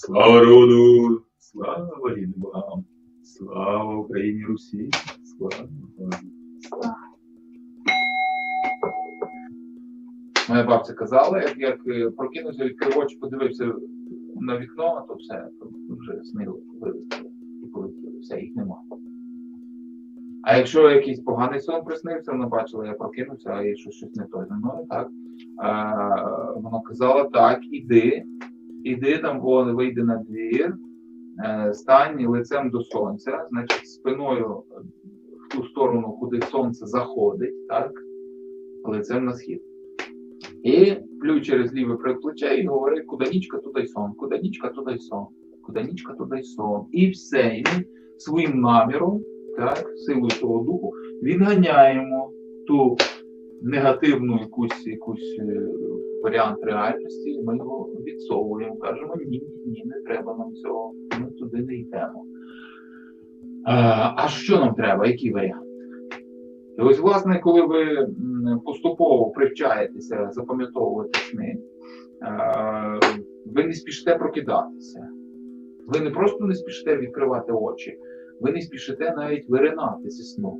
Слава роду, слава рідним слава Україні Русі, слава Богу. Моя бабця казала, як, як е, прокинувся, відкрив очі, подивився на вікно, то все, то вже снило, вилетіло і полетіло, все, їх нема. А якщо якийсь поганий сон приснився, вона бачила, я прокинувся, а є щось, не то зі мною, так? А, вона казала, так, іди, іди там, вон, вийди на двір, е, стань лицем до сонця, значить, спиною в ту сторону, куди сонце заходить, так, лицем на схід. І плюй через ліве плече і говори, куди нічка, туди сон, куди нічка, туди сон, куди нічка, туди сон. І все. І своїм наміром, так, силою того духу, відганяємо ту негативну якусь, якусь е, варіант реальності, ми його відсовуємо, кажемо, ні, ні, ні, не треба нам цього, ми туди не йдемо. А, а що нам треба? Який варіант? І ось, власне, коли ви поступово привчаєтеся запам'ятовувати сни, е, ви не спішите прокидатися. Ви не просто не спішите відкривати очі, ви не спішите навіть виринати зі сну.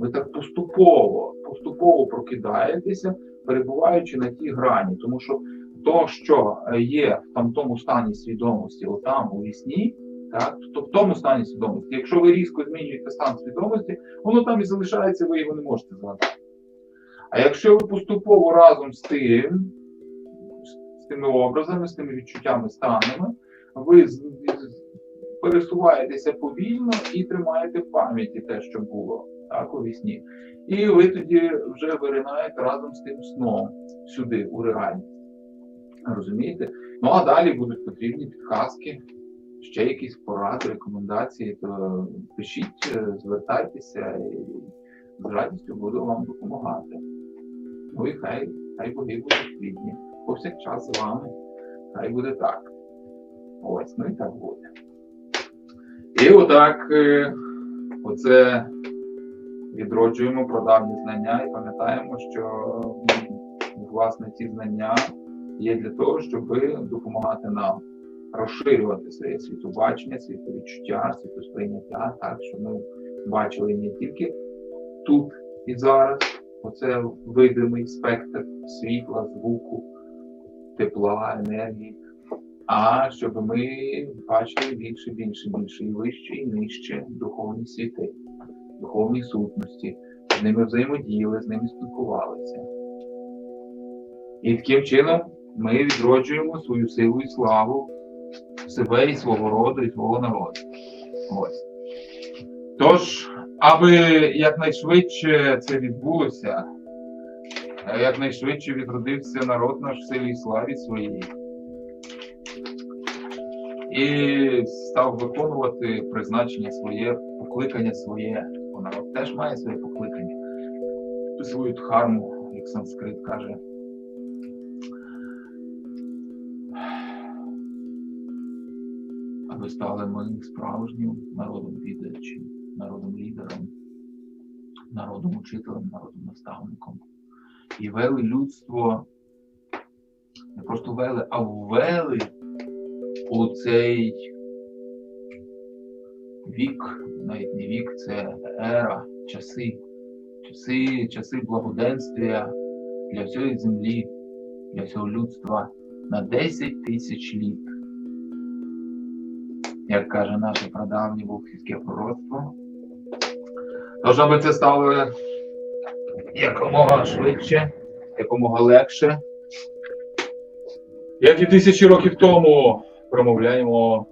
Ви так поступово, поступово прокидаєтеся, перебуваючи на тій грані. Тому що то, що є в там тому стані свідомості, отам у вісні, так, то в тому стані свідомості, якщо ви різко змінюєте стан свідомості, воно там і залишається, ви його не можете згадати. А якщо ви поступово разом з тим, з тими образами, з тими відчуттями, станами, ви пересуваєтеся повільно і тримаєте в пам'яті те, що було так, у вісні. І ви тоді вже виринаєте разом з тим сном сюди, у реальність. Розумієте? Ну а далі будуть потрібні підказки, ще якісь поради, рекомендації, то пишіть, е, звертайтеся і з радістю буду вам допомагати. Ну і хай, хай боги будуть плідні. Повсякчас з вами. Хай буде так. Ось, ну і так буде. І отак, е, оце відроджуємо прадавні знання і пам'ятаємо, що власне ці знання є для того, щоб допомагати нам розширювати своє світобачення, світовідчуття, світосприйняття, так, щоб ми бачили не тільки тут і зараз, оце видимий спектр світла, звуку, тепла, енергії, а щоб ми бачили більше, більше, більше і вище, і нижче духовні світи, духовні сутності, з ними взаємодіяли, з ними спілкувалися. І таким чином ми відроджуємо свою силу і славу себе і свого роду, і свого народу. Ось. Тож, аби якнайшвидше це відбулося, е, якнайшвидше відродився народ наш в силі і славі своїй. І став виконувати призначення своє, покликання своє. Народ теж має своє покликання, свою дхарму, як санскрит каже. аби стали ми справжнім народом відаючим, народом лідером, народом учителем, народом наставником. І вели людство, не просто вели, а ввели у цей вік, навіть не вік, це ера, часи, часи, часи благоденствия для всієї землі, для всього людства на 10 тисяч літ як каже наше прадавнє вовхівське пророцтво. Тож, аби це стало якомога швидше, якомога легше. Як і тисячі років тому промовляємо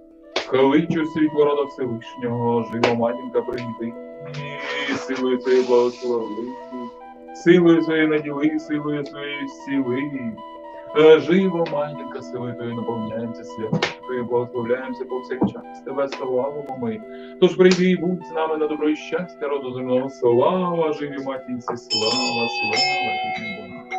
Кличу світло рода Всевишнього, жива матінка прийди, силою своєю благослови, силою своєю наділи, силою своєю зціли. Е, Живо, матінка, силою Твоєю наповняємося святою, благословляємося повсякчас. Тебе славимо ми. Тож прийди і будь з нами на добро і щастя, роду земного слава, живі матінці, слава, слава, Богам.